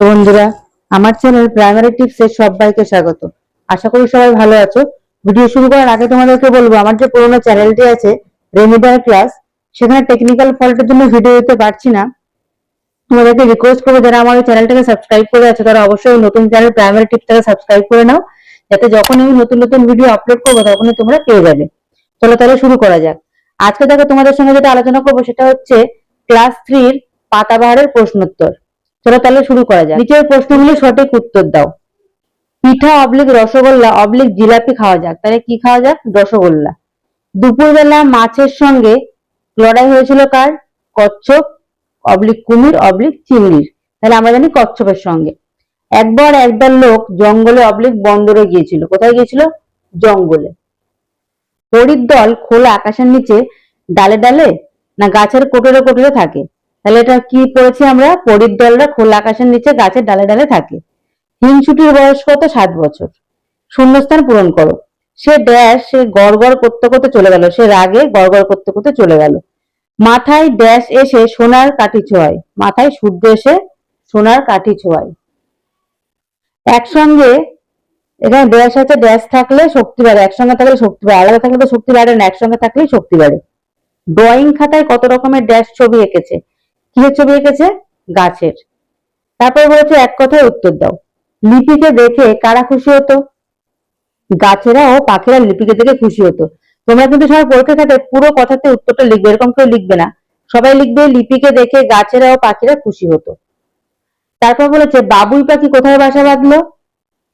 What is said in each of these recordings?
তো বন্ধুরা, আমার চ্যানেল প্রাইমারি টিপসের সবাইকে স্বাগত। আশা করি সবাই ভালো আছো। ভিডিও শুরু করার আগে তোমাদেরকে বলব, আমার যে পুরোনো চ্যানেলটি আছে রেমিডার ক্লাস সেখানে টেকনিক্যাল ফল্টের জন্য ভিডিও দিতে পারছি না। তোমাদেরকে রিকোয়েস্ট করব, যারা আমার চ্যানেলটাকে সাবস্ক্রাইব করে আছে, তারা অবশ্যই নতুন চ্যানেল প্রাইমারি টিপসটাকে সাবস্ক্রাইব করে নাও, যাতে যখন আমি নতুন নতুন ভিডিও আপলোড করব, তখনই তোমরা পেয়ে যাবে। চলো তাহলে শুরু করা যাক। আজকে দেখো তোমাদের সঙ্গে যেটা আলোচনা করব, সেটা হচ্ছে ক্লাস থ্রির পাতাবাহারের প্রশ্নোত্তর। চলো তাহলে শুরু করা যাক। নিচের প্রশ্নগুলি সঠিক উত্তর দাও। পিঠা অবলিক রসগোল্লা, অবলিক জিলাপি খাওয়া যাক। তাহলে কি খাওয়া যাক? রসগোল্লা। দুপুরবেলা মাছের সঙ্গে লড়াই হয়েছিল কার? কচ্ছপ, অবলিক কুমির, অবলিক চিংড়ির। তাহলে আমরা জানি কচ্ছপের সঙ্গে। একবার একদল লোক জঙ্গলে অবলিক বন্দরে গিয়েছিল। কোথায় গিয়েছিল? জঙ্গলে। হরির দল খোলা আকাশের নিচে ডালে ডালে না গাছের কোটরে কোটরে থাকে? তাহলে এটা কি পড়েছি আমরা? পরির দলরা খোলা আকাশের নিচে গাছের ডালে ডালে থাকে। হিংসুটির বয়স কত? সাত বছর। শূন্যস্থান পূরণ করো। সে ড্যাশ, সে গড় গড় করতে করতে চলে গেল। সে রাগে গড় গড় করতে করতে চলে গেল। মাথায় ড্যাশ এসে সোনার কাঠি ছোঁয়ায়। মাথায় সূর্য এসে সোনার কাঠি ছোঁয়ায়। একসঙ্গে এখানে ড্যাশ আছে, ড্যাশ থাকলে শক্তি বাড়ে। একসঙ্গে থাকলে শক্তি বাড়ে। আলাদা থাকলে তো শক্তি বাড়ে না, একসঙ্গে থাকলেই শক্তি বাড়ে। ড্রয়িং খাতায় কত রকমের ড্যাশ ছবি এঁকেছে। কিসের ছবি এঁকেছে? গাছের। তারপর বলেছে, এক কথায় উত্তর দাও। লিপিকে দেখে কারা খুশি হতো? গাছেরা ও পাখিরা লিপিকে দেখে খুশি হতো। তোমরা কিন্তু সবাই পরীক্ষা খাতে পুরো কথাতে উত্তরটা লিখবে, এরকম কেউ লিখবে না। সবাই লিখবে, লিপিকে দেখে গাছেরা ও পাখিরা খুশি হতো। তারপর বলেছে, বাবুই পাখি কোথায় বাসা বাঁধলো?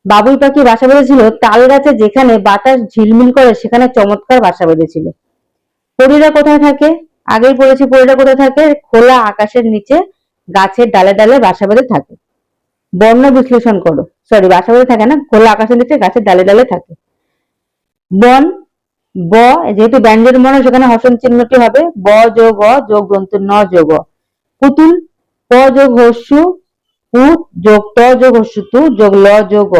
বাবুই পাখি বাসা বেঁধেছিল তাল গাছে, যেখানে বাতাস ঝিলমিল করে, সেখানে চমৎকার বাসা বেঁধেছিল। পরীরা কোথায় থাকে? আগেই বলেছি পরীরা কোথায় থাকে? খোলা আকাশের নিচে গাছের ডালে ডালে বাসা বেঁধে থাকে। বর্ণ বিশ্লেষণ করো। সরি বাসা বেঁধে থাকে না? খোলা আকাশের নিচে গাছের ডালে ডালে থাকে। বন, ব, যেহেতু ব্যঞ্জন বর্ণ সেখানে হসন চিহ্নটি হবে। ব যোগ অ, যোগ গ্রন্থ ন যোগ। পুতুল, প যোগ হস্যু উ যোগ ত যোগ হস্যু, তু যোগ ল যোগ।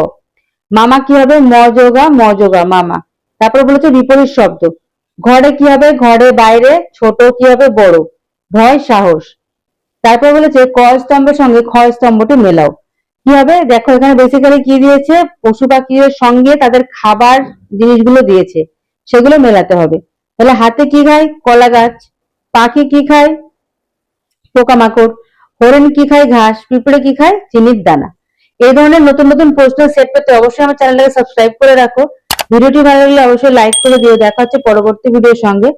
মামা কি হবে? ম যোগা ম যোগা মামা। তারপর বলেছে বিপরীত শব্দ। ঘরে কি হবে? ঘরে বাইরে, ছোট কি হবে? বড়। ভয়, সাহস। তারপর বলেছে, ক স্তম্ভের সঙ্গে খ স্তম্ভটি মেলাও। কি হবে? দেখো, এখানে বেসিক্যালি কি দিয়েছে? পশু পাখির সঙ্গে তাদের খাবার জিনিসগুলো দিয়েছে। সেগুলো মেলাতে হবে। তাহলে হাতে কি খায়? কলা গাছ। পাখি কি খায়? পোকামাকড়। হরিণ কি খায়? ঘাস। পিঁপড়ে কি খায়? চিনির দানা। এই ধরনের নতুন নতুন প্রশ্নের সেট পেতে অবশ্যই আমার চ্যানেলটাকে সাবস্ক্রাইব করে রাখো। ভিডিওটি ভালো লাগলে অবশ্যই লাইক করে দিও। দেখা হচ্ছে পরবর্তী ভিডিওর সঙ্গে।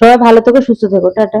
সবাই ভালো থেকো, সুস্থ থেকো। টাটা।